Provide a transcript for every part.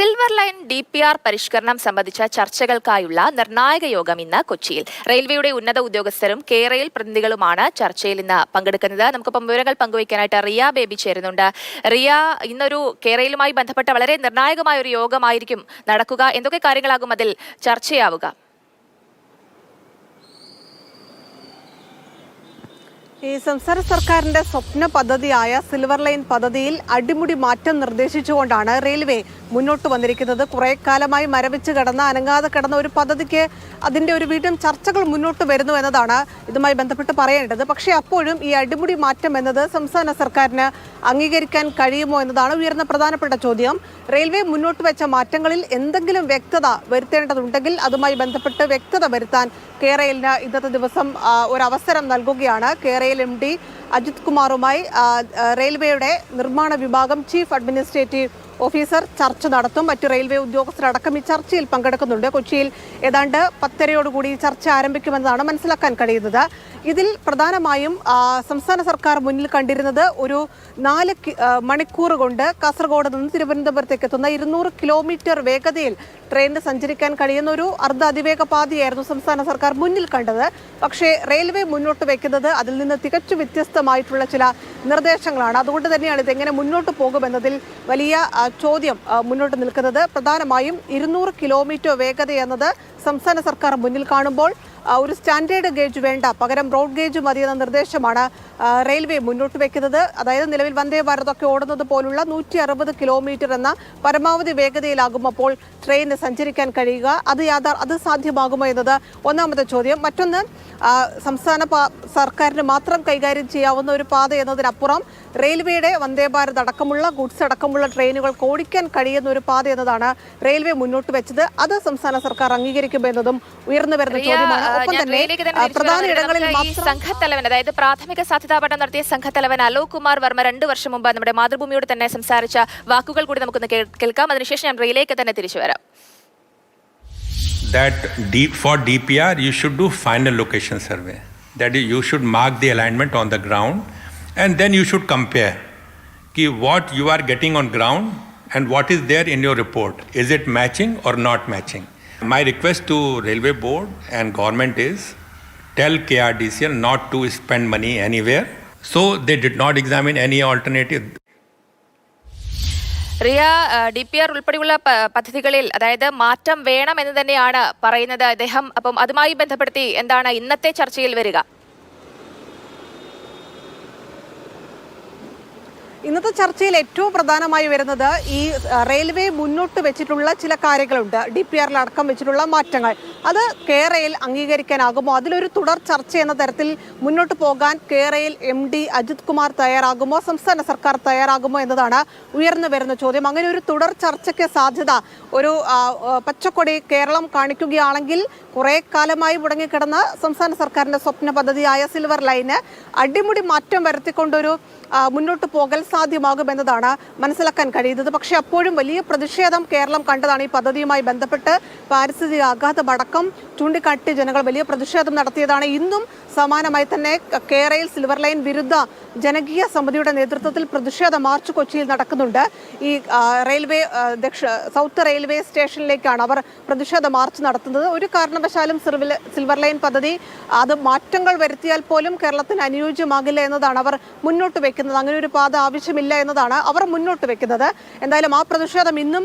Silver line D P R പരിഷ്കരണം സംബന്ധിച്ച ചർച്ചകൾക്കായുള്ള നിർണായക യോഗം ഇന്ന് കൊച്ചിയിൽ. റെയിൽവേയുടെ ഉന്നത ഉദ്യോഗസ്ഥരും കെ റെയിൽ പ്രതിനിധികളുമാണ് ചർച്ചയിൽ ഇന്ന് പങ്കെടുക്കുന്നത്. നമുക്കിപ്പം വിവരങ്ങൾ പങ്കുവയ്ക്കാനായിട്ട് റിയ ബേബി ചേരുന്നുണ്ട്. റിയ ഇന്നൊരു കെ റെയിലുമായി ബന്ധപ്പെട്ട വളരെ നിർണായകമായ ഒരു യോഗമായിരിക്കും നടക്കുക. എന്തൊക്കെ കാര്യങ്ങളാകും അതിൽ ചർച്ചയാവുക? ഈ സംസ്ഥാന സർക്കാരിന്റെ സ്വപ്ന പദ്ധതിയായ സിൽവർ ലൈൻ പദ്ധതിയിൽ അടിമുടി മാറ്റം നിർദ്ദേശിച്ചുകൊണ്ടാണ് റെയിൽവേ മുന്നോട്ട് വന്നിരിക്കുന്നത്. കുറെ കാലമായി മരവിച്ച് കിടന്ന അനങ്ങാതെ കിടന്ന ഒരു പദ്ധതിക്ക് അതിന്റെ ഒരു വീണ്ടും ചർച്ചകൾ മുന്നോട്ട് വരുന്നു എന്നതാണ് ഇതുമായി ബന്ധപ്പെട്ട് പറയേണ്ടത്. പക്ഷേ അപ്പോഴും ഈ അടിമുടി മാറ്റം എന്നത് സംസ്ഥാന സർക്കാരിന് അംഗീകരിക്കാൻ കഴിയുമോ എന്നതാണ് ഉയർന്ന പ്രധാനപ്പെട്ട ചോദ്യം. റെയിൽവേ മുന്നോട്ട് വെച്ച മാറ്റങ്ങളിൽ എന്തെങ്കിലും വ്യക്തത വരുത്തേണ്ടതുണ്ടെങ്കിൽ അതുമായി ബന്ധപ്പെട്ട് വ്യക്തത വരുത്താൻ കേരളിന് ഇന്നത്തെ ദിവസം ഒരു അവസരം നൽകുകയാണ്. കേരയിൽ എം ഡി അജിത് കുമാറുമായി റെയിൽവേയുടെ നിർമ്മാണ വിഭാഗം ചീഫ് അഡ്മിനിസ്ട്രേറ്റീവ് ഓഫീസർ ചർച്ച നടത്തും. മറ്റു റെയിൽവേ ഉദ്യോഗസ്ഥരടക്കം ഈ ചർച്ചയിൽ പങ്കെടുക്കുന്നുണ്ട്. കൊച്ചിയിൽ ഏതാണ്ട് പത്തരയോടുകൂടി ചർച്ച ആരംഭിക്കുമെന്നാണ് മനസ്സിലാക്കാൻ കഴിയുന്നത്. ഇതിൽ പ്രധാനമായും സംസ്ഥാന സർക്കാർ മുന്നിൽ കണ്ടിരുന്നത് ഒരു നാല് മണിക്കൂർ കൊണ്ട് കാസർഗോഡ് നിന്ന് തിരുവനന്തപുരത്തേക്ക് എത്തുന്ന ഇരുന്നൂറ് കിലോമീറ്റർ വേഗതയിൽ ട്രെയിനിന് സഞ്ചരിക്കാൻ കഴിയുന്ന ഒരു അർദ്ധ അതിവേഗ പാതയായിരുന്നു സംസ്ഥാന സർക്കാർ മുന്നിൽ കണ്ടത്. പക്ഷേ റെയിൽവേ മുന്നോട്ട് വയ്ക്കുന്നത് അതിൽ നിന്ന് തികച്ചു വ്യത്യസ്തമായിട്ടുള്ള ചില നിർദ്ദേശങ്ങളാണ്. അതുകൊണ്ട് തന്നെയാണ് ഇതെങ്ങനെ മുന്നോട്ട് പോകുമെന്നതിൽ വലിയ ചോദ്യം മുന്നോട്ട് നിൽക്കുന്നത്. പ്രധാനമായും ഇരുന്നൂറ് കിലോമീറ്റർ വേഗത എന്നത് സംസ്ഥാന സർക്കാർ മുന്നിൽ കാണുമ്പോൾ ഒരു സ്റ്റാൻഡേർഡ് ഗേജ് വേണ്ട പകരം റോഡ് ഗേജ് മതിയെന്ന നിർദ്ദേശമാണ് റെയിൽവേ മുന്നോട്ട് വെക്കുന്നത്. അതായത് നിലവിൽ വന്ദേ ഭാരതൊക്കെ ഓടുന്നത് പോലുള്ള നൂറ്റി അറുപത് കിലോമീറ്റർ എന്ന പരമാവധി വേഗതയിലാകും അപ്പോൾ ട്രെയിന് സഞ്ചരിക്കാൻ കഴിയുക. അത് യാഥാർ അത് സാധ്യമാകുമോ എന്നത് ഒന്നാമത്തെ ചോദ്യം. മറ്റൊന്ന് സംസ്ഥാന സർക്കാരിന് മാത്രം കൈകാര്യം ചെയ്യാവുന്ന ഒരു പാത എന്നതിനപ്പുറം റെയിൽവേയുടെ വന്ദേ ഭാരത് അടക്കമുള്ള ഗുഡ്സ് അടക്കമുള്ള ട്രെയിനുകൾ ഓടിക്കാൻ കഴിയുന്ന ഒരു പാത എന്നതാണ് റെയിൽവേ മുന്നോട്ട് വെച്ചത്. അത് സംസ്ഥാന സർക്കാർ അംഗീകരിക്കുമോ എന്നതും ഉയർന്നു വരുന്ന ചോദ്യമാണ്. ഒപ്പം തന്നെ പ്രധാന ഇടങ്ങളിൽ സംഘത്തലവൻ അതായത് പ്രാഥമിക സാധ്യതാ പഠനം നടത്തിയ സംഘത്തലവൻ അലോക് കുമാർ വർമ്മ രണ്ടു വർഷം മുമ്പ് നമ്മുടെ മാതൃഭൂമിയോട് തന്നെ സംസാരിച്ച വാക്കുകൾ കൂടി നമുക്കൊന്ന് കേൾ- കേൾക്കാം. അതിനുശേഷം ഞാൻ റെയിലേക്ക് തന്നെ തിരിച്ചു വരാം. That for DPR you should do final location survey. That is, you should mark the alignment on the ground, and then you should compare ki what you are getting on ground and what is there in your report. Is it matching or not matching? My request to Railway Board and government is tell KRDCL not to spend money anywhere. So they did not examine any alternative. റിയ D P R ഉൾപ്പെടെയുള്ള പദ്ധതികളിൽ അതായത് മാറ്റം വേണം എന്ന് തന്നെയാണ് പറയുന്നത് അദ്ദേഹം. അപ്പം അതുമായി ബന്ധപ്പെടുത്തി എന്താണ് ഇന്നത്തെ ചർച്ചയിൽ വരിക? ഇന്നത്തെ ചർച്ചയിൽ ഏറ്റവും പ്രധാനമായി വരുന്നത് ഈ റെയിൽവേ മുന്നോട്ട് വെച്ചിട്ടുള്ള ചില കാര്യങ്ങളുണ്ട്. ഡി പി ആറിൽ അടക്കം വെച്ചിട്ടുള്ള മാറ്റങ്ങൾ. അത് കേരയിൽ അംഗീകരിക്കാനാകുമോ? അതിലൊരു തുടർ ചർച്ച എന്ന തരത്തിൽ മുന്നോട്ട് പോകാൻ കേരയിൽ എം ഡി അജിത് കുമാർ തയ്യാറാകുമോ? സംസ്ഥാന സർക്കാർ തയ്യാറാകുമോ എന്നതാണ് ഉയർന്നു വരുന്ന ചോദ്യം. അങ്ങനെ ഒരു തുടർ ചർച്ചയ്ക്ക് സാധ്യത ഒരു പച്ചക്കൊടി കേരളം കാണിക്കുകയാണെങ്കിൽ കുറെ കാലമായി മുടങ്ങിക്കിടന്ന സംസ്ഥാന സർക്കാരിന്റെ സ്വപ്ന പദ്ധതിയായ സിൽവർ ലൈന് അടിമുടി മാറ്റം വരുത്തിക്കൊണ്ടൊരു മുന്നോട്ട് പോകൽ സാധ്യമാകുമെന്നതാണ് മനസ്സിലാക്കാൻ കഴിയുന്നത്. പക്ഷേ അപ്പോഴും വലിയ പ്രതിഷേധം കേരളം കണ്ടതാണ് ഈ പദ്ധതിയുമായി ബന്ധപ്പെട്ട്. പാരിസ്ഥിതിക ആഘാതമടക്കം ചൂണ്ടിക്കാട്ടി ജനങ്ങൾ വലിയ പ്രതിഷേധം നടത്തിയതാണ്. ഇന്നും സമാനമായി തന്നെ കേരളയിൽ സിൽവർ ലൈൻ വിരുദ്ധ ജനകീയ സമിതിയുടെ നേതൃത്വത്തിൽ പ്രതിഷേധ മാർച്ച് കൊച്ചിയിൽ നടക്കുന്നുണ്ട്. ഈ റെയിൽവേ സൗത്ത് റെയിൽവേ സ്റ്റേഷനിലേക്കാണ് അവർ പ്രതിഷേധ മാർച്ച് നടത്തുന്നത്. ഒരു കാരണവശാലും സിൽവർ ലൈൻ പദ്ധതി അത് മാറ്റങ്ങൾ വരുത്തിയാൽ പോലും കേരളത്തിന് അനുയോജ്യമാകില്ല എന്നതാണ് അവർ മുന്നോട്ട് വയ്ക്കുന്നത്. അങ്ങനെ ഒരു പാത ആവശ്യമില്ല എന്നതാണ് അവർ മുന്നോട്ട് വെക്കുന്നത്. എന്തായാലും ആ പ്രതിഷേധം ഇന്നും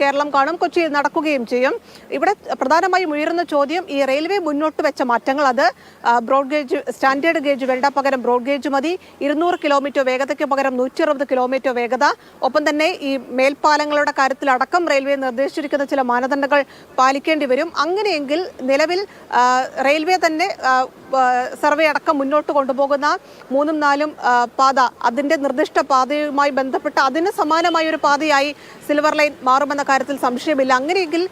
കേരളം കാണും കൊച്ചിയിൽ നടക്കുകയും ചെയ്യും. ഇവിടെ പ്രധാനമായും ഉയരുന്ന ചോദ്യം ഈ റെയിൽവേ മുന്നോട്ട് വെച്ച മാറ്റങ്ങൾ അത് ബ്രോഡ് ഗേജ് സ്റ്റാൻഡേർഡ് ഗേജ് വേണ്ട പകരം ബ്രോഡ് ഗേജ് മതി ഇരുന്നൂറ് കിലോമീറ്റർ വേഗതയ്ക്ക് പകരം നൂറ്റി അറുപത് കിലോമീറ്റർ വേഗത ഒപ്പം തന്നെ ഈ മേൽപ്പാലങ്ങളുടെ കാര്യത്തിലടക്കം റെയിൽവേ നിർദ്ദേശിച്ചിരിക്കുന്ന ചില മാനദണ്ഡങ്ങൾ പാലിക്കേണ്ടി വരും. അങ്ങനെയെങ്കിൽ നിലവിൽ റെയിൽവേ തന്നെ സർവേ അടക്കം മുന്നോട്ട് കൊണ്ടുപോകുന്ന മൂന്നും നാലും പാത അതിന്റെ നിർദ്ദിഷ്ട പാതയുമായി ബന്ധപ്പെട്ട് അതിന് സമാനമായ ഒരു പാതയായി സിൽവർ ലൈൻ മാറുമെന്ന കാര്യത്തിൽ സംശയമില്ല. അങ്ങനെയെങ്കിൽ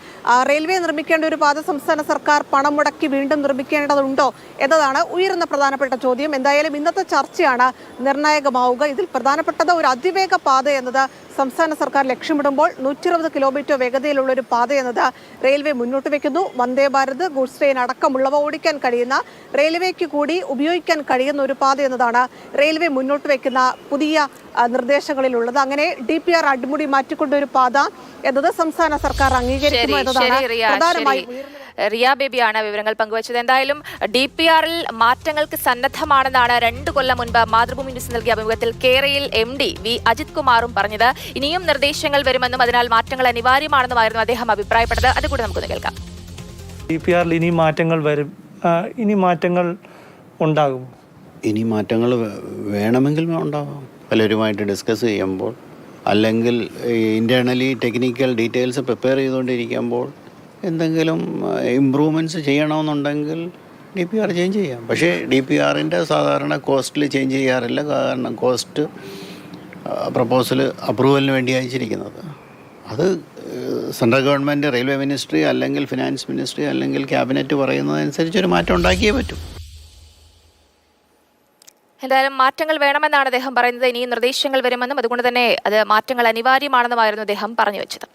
റെയിൽവേ നിർമ്മിക്കേണ്ട ഒരു പാത സംസ്ഥാന സർക്കാർ പണം മുടക്കി വീണ്ടും നിർമ്മിക്കേണ്ടതുണ്ടോ എന്നതാണ് ഉയർന്ന പ്രധാനപ്പെട്ട ചോദ്യം. എന്തായാലും ഇന്നത്തെ ചർച്ചയാണ് നിർണായകമാവുക. ഇതിൽ പ്രധാനപ്പെട്ടത് ഒരു അതിവേഗ പാത എന്നത് സംസ്ഥാന സർക്കാർ ലക്ഷ്യമിടുമ്പോൾ നൂറ്റി ഇരുപത് കിലോമീറ്റർ വേഗതയിലുള്ള ഒരു പാത എന്നത് റെയിൽവേ മുന്നോട്ട് വയ്ക്കുന്നു. വന്ദേ ഭാരത് ഗുഡ്സ് ട്രെയിൻ അടക്കമുള്ളവ ഓടിക്കാൻ കഴിയുന്ന റെയിൽവേക്ക് കൂടി ഉപയോഗിക്കാൻ കഴിയുന്ന ഒരു പാത എന്നതാണ് റെയിൽവേ മുന്നോട്ട് വയ്ക്കുന്ന പുതിയ നിർദ്ദേശങ്ങളിലുള്ളത്. അങ്ങനെ ഡി പി ആർ അടിമുടി മാറ്റിക്കൊണ്ടൊരു പാത എന്നത് സംസ്ഥാന സർക്കാർ അംഗീകരിക്കുന്നു എന്നതാണ് റിയ പ്രധാനമായും റിയ ബേബിയാണ് വിവരങ്ങൾ പങ്കുവച്ചത്. എന്തായാലും ഡി പി ആറിൽ മാറ്റങ്ങൾക്ക് സന്നദ്ധമാണെന്നാണ് രണ്ട് കൊല്ലം മുൻപ് മാതൃഭൂമി ന്യൂസ് നൽകിയ അഭിമുഖത്തിൽ കേരയിൽ എം ഡി വി അജിത് കുമാറും പറഞ്ഞത്. ഇനിയും നിർദ്ദേശങ്ങൾ വരുമെന്നും അതിനാൽ മാറ്റങ്ങൾ അനിവാര്യമാണെന്നുമായിരുന്നു അദ്ദേഹം അഭിപ്രായപ്പെട്ടത്. അതുകൂടി നമുക്ക് കേൾക്കാം. ഡി പി ആറിൽ ഇനി മാറ്റങ്ങൾ വരും. ഇനി മാറ്റങ്ങൾ ഉണ്ടാകും ഇനി മാറ്റങ്ങൾ വേണമെങ്കിൽ ഉണ്ടാവാം. പലരുമായിട്ട് ഡിസ്കസ് ചെയ്യുമ്പോൾ അല്ലെങ്കിൽ ഇന്റേർണലി ടെക്നിക്കൽ ഡീറ്റെയിൽസ് പ്രിപ്പയർ ചെയ്തുകൊണ്ടിരിക്കുമ്പോൾ എന്തെങ്കിലും ഇമ്പ്രൂവ്മെന്റ്സ് ചെയ്യണമെന്നുണ്ടെങ്കിൽ ഡി പി ആർ ചേഞ്ച് ചെയ്യാം. പക്ഷേ ഡി പി ആറിന്റെ സാധാരണ കോസ്റ്റിൽ ചേഞ്ച് ചെയ്യാറില്ല. കാരണം കോസ്റ്റ് പ്രപ്പോസൽ അപ്രൂവലിന് വേണ്ടി അയച്ചിരിക്കുന്നത് അത് സെൻട്രൽ ഗവൺമെന്റ് റെയിൽവേ മിനിസ്ട്രി അല്ലെങ്കിൽ ഫിനാൻസ് മിനിസ്ട്രി അല്ലെങ്കിൽ ക്യാബിനറ്റ് പറയുന്നതനുസരിച്ച് ഒരു മാറ്റം ഉണ്ടാക്കിയേ പറ്റൂ. എന്തായാലും മാറ്റങ്ങൾ വേണമെന്നാണ് അദ്ദേഹം പറയുന്നത്. ഇനി നിർദ്ദേശങ്ങൾ വരുമെന്നും അതുകൊണ്ട് തന്നെ അത് മാറ്റങ്ങൾ അനിവാര്യമാണെന്നുമായിരുന്നു അദ്ദേഹം പറഞ്ഞു വെച്ചത്.